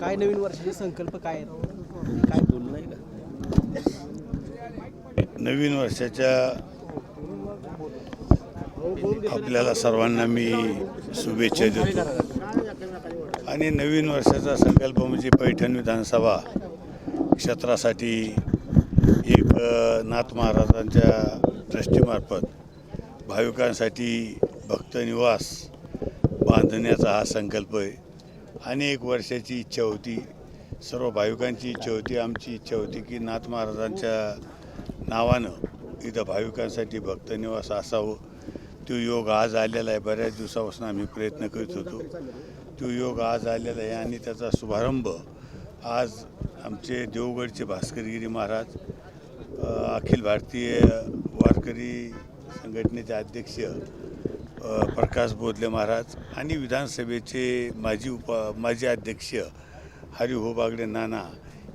काय नवीन वर्षाचे संकल्प काय आहेत? काय बोलू नाही का? नवीन वर्षाच्या आपल्याला सर्वांना मी शुभेच्छा देतो. आणि नवीन वर्षाचा संकल्प म्हणजे पैठण विधानसभा क्षेत्रासाठी एक नाथ महाराजांच्या ट्रस्टीमार्फत भाविकांसाठी भक्त निवास बांधण्याचा हा संकल्प आहे. अनेक वर्षाची इच्छा होती. सर्व भाविकांची इच्छा होती. आमची इच्छा होती की नाथ महाराजांच्या नावानं इथं भाविकांसाठी भक्तनिवास असावं. तो योग आज आलेला आहे. बऱ्याच दिवसापासून आम्ही प्रयत्न करीत होतो. तो योग आज आलेला आहे आणि त्याचा शुभारंभ आज आमचे देवगडचे भास्करगिरी महाराज अखिल भारतीय वारकरी संघटनेचे अध्यक्ष प्रकाश बोधले महाराज आणि विधानसभेचे माजी उप माजी अध्यक्ष हरिहो बागडे नाना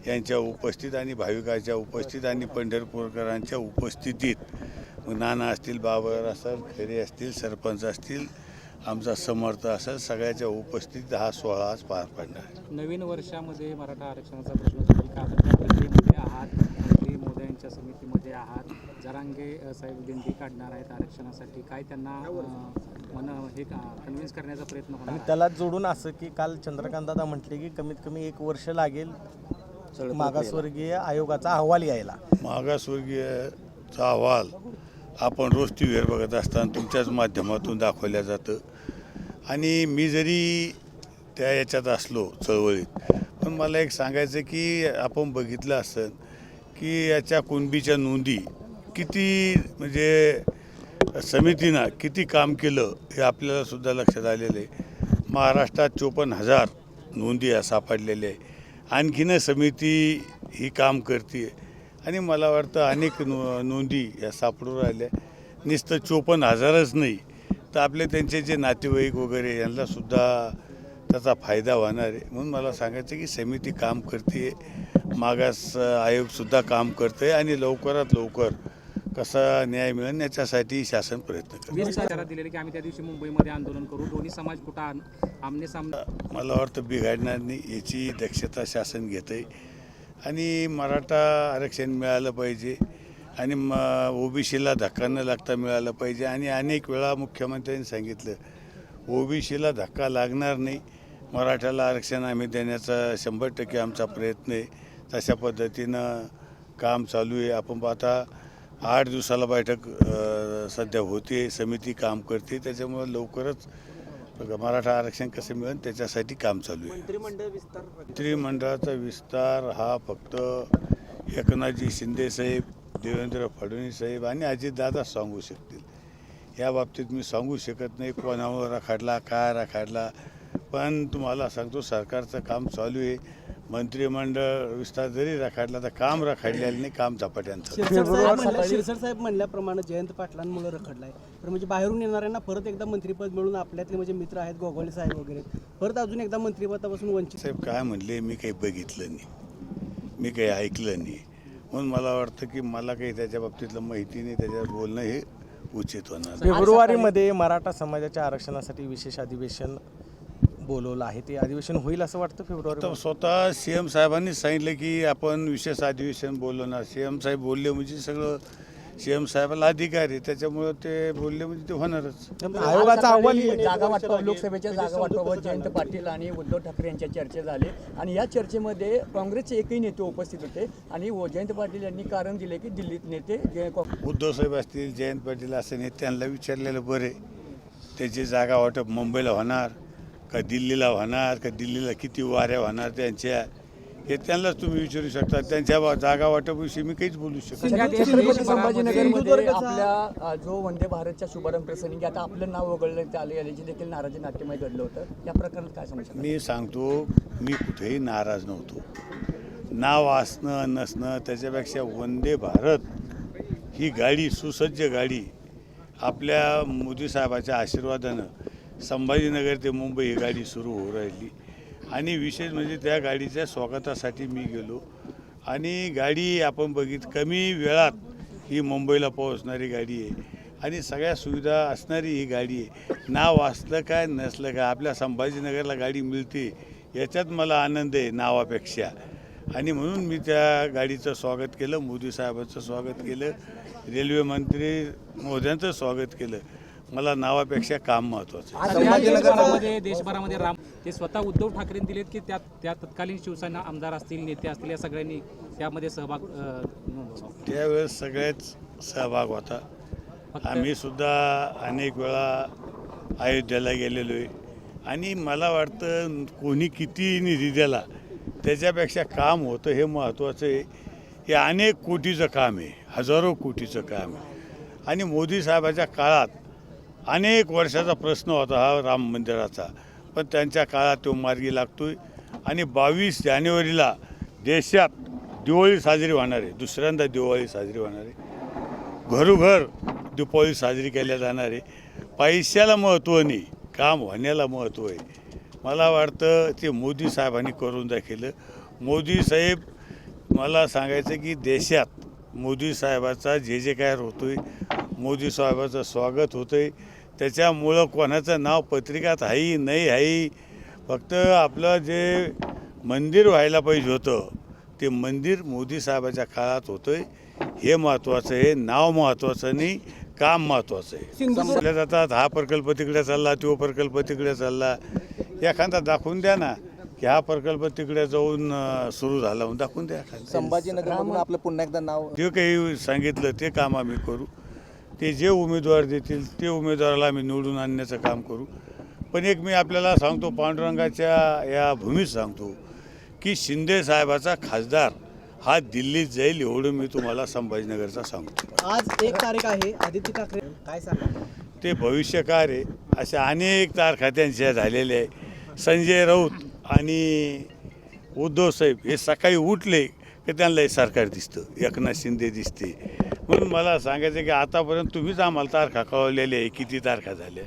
यांच्या उपस्थित आणि भाविकाच्या उपस्थित आणि पंढरपूरकरांच्या उपस्थितीत नाना असतील बाबर असेल खरे असतील सरपंच असतील आमचा समर्थ असेल सगळ्याच्या उपस्थितीत हा सोहळा आज पार पडणार नवीन वर्षामध्ये मराठा आरक्षणाचा प्रश्न आहात मोदी यांच्या समितीमध्ये आहात जरांगे साहेब दिंडी काढणार आहेत आरक्षणासाठी. काय त्यांना मन हे कन्व्हिन्स करण्याचा प्रयत्न होणार आणि? त्याला जोडून असं की काल चंद्रकांत दादा म्हटले की कमीत कमी एक वर्ष लागेल मागासवर्गीय आयोगाचा अहवाल यायला. मागासवर्गीयचा अहवाल आपण रोज टी व्हीवर बघत असताना तुमच्याच माध्यमातून दाखवल्या जातं. आणि मी जरी त्या याच्यात असलो चळवळीत पण मला एक सांगायचं की आपण बघितलं असतं की याच्या कुणबीच्या नोंदी किती म्हणजे समितीनं किती काम केलं हे आपल्याला सुद्धा लक्षात आलेलं आहे. महाराष्ट्रात चोपन्न हजार नोंदी या सापडलेल्या आहे. आणखीन समिती ही काम करते. आणि मला वाटतं अनेक नो नोंदी या सापडून राहिल्या. नुसतं चोपन्न हजारच नाही. तर आपले त्यांचे जे नातेवाईक वगैरे यांनासुद्धा त्याचा फायदा होणार आहे. म्हणून मला सांगायचं की समिती काम करते. मागास आयोगसुद्धा काम करतं आहे आणि लवकरात लवकर कसा न्याय मिळेल याच्यासाठी शासन प्रयत्न करतं. वीस इशारा दिलेले की आम्ही त्या दिवशी मुंबईमध्ये आंदोलन करू. दोन्ही समाज कुठं आम- आमने सामने मला वाटतं बिघडणार नाही याची दक्षता शासन घेतं आहे आणि मराठा आरक्षण मिळालं पाहिजे. आणि म ओबीसीला धक्का न लागता मिळालं पाहिजे. आणि अनेक वेळा मुख्यमंत्र्यांनी सांगितलं ओबीसीला धक्का लागणार नाही. मराठ्याला आरक्षण आम्ही देण्याचा शंभर टक्के आमचा प्रयत्न आहे. तशा पद्धतीनं काम चालू आहे. आपण आता आठ दिवसाला बैठक सध्या होते समिती काम करते त्याच्यामुळं लवकरच मराठा आरक्षण कसं मिळेल त्याच्यासाठी काम चालू आहे. मंत्रिमंडळाचा विस्तार हा फक्त एकनाथजी शिंदे साहेब देवेंद्र फडणवीस साहेब आणि अजितदादा सांगू शकतील. या बाबतीत मी सांगू शकत नाही कोणावर रखाडला काय रखाडला पण तुम्हाला सांगतो सरकारचं काम चालू आहे. मंत्रिमंडळ विस्तार जरी रखाडला तर काम रखाडलेलं नाही काम झपाट्यांचं शिरसट साहेब म्हणल्याप्रमाणे जयंत पाटलांमुळे रखडलाय. तर म्हणजे बाहेरून येणाऱ्यांना परत एकदा मंत्रीपद मिळून आपल्यातले म्हणजे मित्र आहेत गोगोले साहेब वगैरे परत अजून एकदा मंत्रिपदापासून वंचित साहेब काय म्हणले मी काही बघितलं नाही. मी काही ऐकलं नाही. म्हणून मला वाटतं की मला काही त्याच्या बाबतीतलं माहिती नाही त्याच्यावर बोलणं हे उचित होणार फेब्रुवारीमध्ये मराठा समाजाच्या आरक्षणासाठी विशेष अधिवेशन बोलवलं आहे. ते अधिवेशन होईल असं वाटतं फेब्रुवारी तर स्वतः सी एम साहेबांनी सांगितलं की आपण विशेष अधिवेशन बोलवणार. सी एम साहेब बोलले म्हणजे सगळं सी एम साहेबाला अधिकार आहे. त्याच्यामुळं ते बोलले म्हणजे ते होणारच. आयोगाचा अहवाल येईल. जागा वाटप लोकसभेच्या जागा वाटपावर जयंत पाटील आणि उद्धव ठाकरे यांच्या चर्चा झाली आणि या चर्चेमध्ये काँग्रेसचे एकही नेते उपस्थित होते. आणि व- जयंत पाटील यांनी कारण दिले की दिल्लीत नेते जे उद्धव साहेब असतील जयंत पाटील असे नाही त्यांना विचारलेलं बरे त्याची जागा वाटप मुंबईला होणार का दिल्लीला होणार का दिल्लीला किती वाऱ्या होणार त्यांच्या हे त्यांनाच तुम्ही विचारू शकता. त्यांच्या वा- जागा वाटपविषयी मी काहीच बोलू शकत नाही. छत्रपती संभाजीनगरमध्ये आपल्या अ, जो वंदे भारतच्या शुभारंभ प्रसंगी आता आपलं नाव वगळलं आले याची देखील नाराजी नाट्यमय घडलं होतं या प्रकरणात काय समजतं मी सांगतो मी कुठेही नाराज नव्हतो. नाव असणं नसणं त्याच्यापेक्षा वंदे भारत ही गाडी सुसज्ज गाडी आपल्या मोदी साहेबाच्या आशीर्वादानं संभाजीनगर ते मुंबई ही गाडी सुरू होऊ राहिली. आणि विशेष म्हणजे त्या गाडीच्या स्वागतासाठी मी गेलो. आणि गाडी आपण बघित कमी वेळात ही मुंबईला पोहोचणारी गाडी आहे. आणि सगळ्या सुविधा असणारी ही गाडी आहे. नाव असलं काय नसलं काय आपल्या संभाजीनगरला गाडी मिळते याच्यात मला आनंद आहे नावापेक्षा. आणि म्हणून मी त्या गाडीचं स्वागत केलं मोदी साहेबांचं स्वागत केलं रेल्वे मंत्री मोद्यांचं स्वागत केलं. मला नावापेक्षा काम महत्त्वाचं आहे. सध्या देशभरामध्ये राम ते स्वतः उद्धव ठाकरेंनी दिलेत की त्या त्या तत्कालीन शिवसेना आमदार असतील नेते असतील या सगळ्यांनी त्यामध्ये सहभाग त्यावेळेस सगळेच सहभाग होता. आम्ही सुद्धा अनेक वेळा अयोध्येला गेलेलो आहे आणि मला वाटतं कोणी किती निधी दिला त्याच्यापेक्षा काम होतं हे महत्त्वाचं आहे. हे अनेक कोटीचं काम आहे हजारो कोटीचं काम आहे. आणि मोदी साहेबाच्या काळात अनेक वर्षाचा प्रश्न होता हा राम मंदिराचा. पण त्यांच्या काळात तो मार्गी लागतोय. आणि बावीस जानेवारीला देशात दिवाळी साजरी होणार आहे. दुसऱ्यांदा दिवाळी साजरी होणार आहे. घरोघर दिपावळी साजरी केल्या जाणार आहे. पैशाला महत्त्व नाही काम होण्याला महत्त्व आहे. मला वाटतं ते मोदी साहेबांनी करून दाखवलं. मोदी साहेब मला सांगायचं की देशात मोदी साहेबाचा जे जे काय होतोय मोदी साहेबाचं स्वागत होतंय. त्याच्यामुळं कोणाचं नाव पत्रिकात आहे नाही आहे फक्त आपलं जे मंदिर व्हायला पाहिजे होतं ते मंदिर मोदी साहेबाच्या काळात होतंय. हे महत्त्वाचं आहे नाव महत्त्वाचं नाही काम महत्त्वाचं आहे. संपल्या जातात हा प्रकल्प तिकडे चालला तो प्रकल्प तिकडे चालला. एखादा दाखवून द्या ना की हा प्रकल्प तिकडे जाऊन सुरू झाला म्हणून दाखवून द्या. एखादा. संभाजीनगरमधून आपलं पुन्हा एकदा नाव जे काही सांगितलं ते काम आम्ही करू. ते जे उमेदवार देतील ते उमेदवाराला आम्ही निवडून आणण्याचं काम करू. पण एक मी आपल्याला सांगतो पांडुरंगाच्या या भूमीत सांगतो की शिंदे साहेबाचा खासदार हा दिल्लीत जाईल एवढं मी तुम्हाला संभाजीनगरचा सांगतो. आज एक तारीख आहे आदित्य ठाकरे काय सांगा? ते भविष्यकार आहे अशा अनेक तारखा त्यांच्या झालेल्या आहे. संजय राऊत आणि उद्धव साहेब हे सकाळी उठले की त्यांना सरकार दिसतं. एकनाथ शिंदे दिसते. म्हणून मला सांगायचं की आतापर्यंत तुम्हीच आम्हाला तारखा कळवलेल्या आहे किती तारखा झाल्या.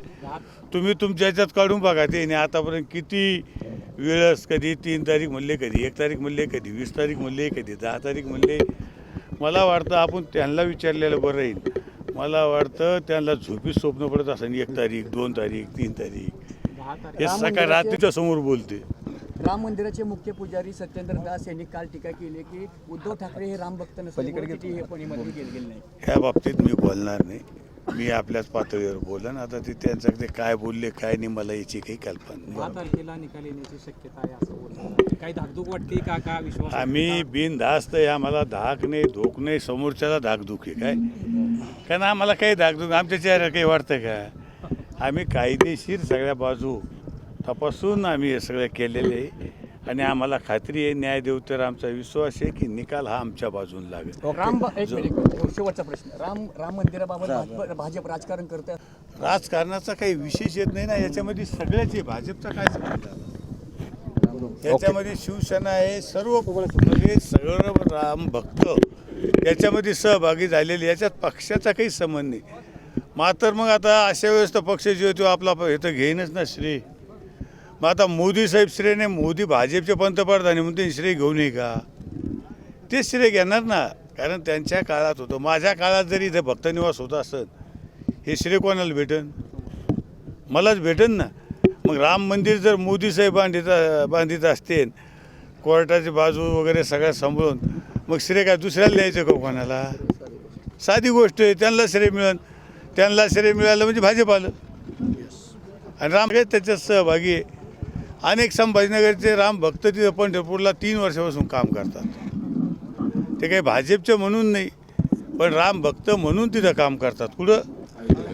तुम्ही तुमच्या ह्याच्यात काढून बघा ते आणि आतापर्यंत किती वेळस कधी तीन तारीख म्हणले कधी एक तारीख म्हणले कधी वीस तारीख म्हणले कधी दहा तारीख म्हणले. मला वाटतं आपण त्यांना विचारलेलं बरं राहील मला वाटतं त्यांना झोपीत स्वप्न पडत असेल एक तारीख दोन तारीख तीन तारीख. हे सकाळ रात्रीच्या समोर बोलते. राम मंदिराचे मुख्य पुजारी सत्येंद्र दास यांनी काल टीका केली की उद्धव ठाकरे हे राम भक्त नसल्यामुळे किती हे गेले गेले नाही ह्या बाबतीत मी बोलणार नाही. मी आपल्याच पातळीवर बोलन. आता ते त्यांचं ते काय बोलले काय नाही मला याची काही कल्पना नाही. तारखेला निकाल येण्याची शक्यता आहे असं बोलतात. काही धाकधूक वाटते का का विश्वास आम्ही बिनधास्त आहे. आम्हाला धाक नाही धोक नाही. समोरच्याला धाकधूक आहे काय? कारण आम्हाला काही धाकधूक आमच्या चेहऱ्याला काही वाटतं का? आम्ही कायदेशीर सगळ्या बाजू तपासून आम्ही हे सगळं केलेले आहे. आणि आम्हाला खात्री आहे न्याय देऊ तर आमचा विश्वास आहे की निकाल हा आमच्या बाजून लागेल. राम एक मिनिट शेवटचा प्रश्न. राम राम मंदिराबाबत भाजप- भाजप राजकारण करतं राजकारणाचा काही विशेष येत नाही ना याच्यामध्ये सगळ्याच आहे भाजपचा काय संबंध आला? याच्यामध्ये शिवसेना आहे सर्व म्हणजे सगळं राम भक्त याच्यामध्ये सहभागी झालेले याच्यात पक्षाचा काही संबंध नाही. मात्र मग आता अशा वेळेस तर पक्ष जे होतो आपला हे तर घेईनच ना श्रेय. मग आता मोदी साहेब श्रेय नाही मोदी भाजपचे पंतप्रधान आहे म्हणून ते श्रेय घेऊ नये का? ते श्रेय घेणार ना. कारण त्यांच्या काळात होतं. माझ्या काळात जरी इथे भक्तनिवास होत असत हे श्रेय कोणाला भेटन? मलाच भेटन ना. मग राम मंदिर जर मोदी साहेब बांधित बांधित असतील कोर्टाची बाजू वगैरे सगळ्या सांभाळून मग श्रेय काय दुसऱ्याला द्यायचं का कोणाला? साधी गोष्ट आहे त्यांना श्रेय मिळेल त्यांना श्रेय मिळालं म्हणजे भाजप आलं. आणि राम त्याच्यात सहभागी आहे. अनेक संभाजीनगरचे राम भक्त तिथं पंढरपूरला तीन वर्षापासून काम करतात. ते काही भाजपचं म्हणून नाही पण राम भक्त म्हणून तिथं काम करतात. कुठं?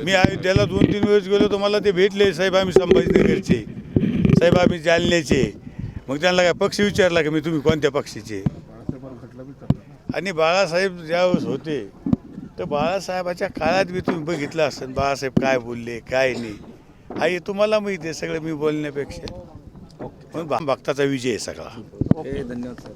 मी अयोध्याला दोन तीन वेळेस गेलो तर मला ते भेटले साहेब आम्ही संभाजीनगरचे. साहेब आम्ही जालन्याचे. मग त्यांना काय पक्ष विचारला की मी तुम्ही कोणत्या पक्षाचे? आणि बाळासाहेब ज्यावेळेस होते तर बाळासाहेबाच्या काळात मी तुम्ही बघितलं असेल बाळासाहेब काय बोलले काय नाही. आई तुम्हाला माहिती आहे सगळं मी बोलण्यापेक्षा. म्हणून भक्ताचा विजय आहे सगळा. धन्यवाद सर.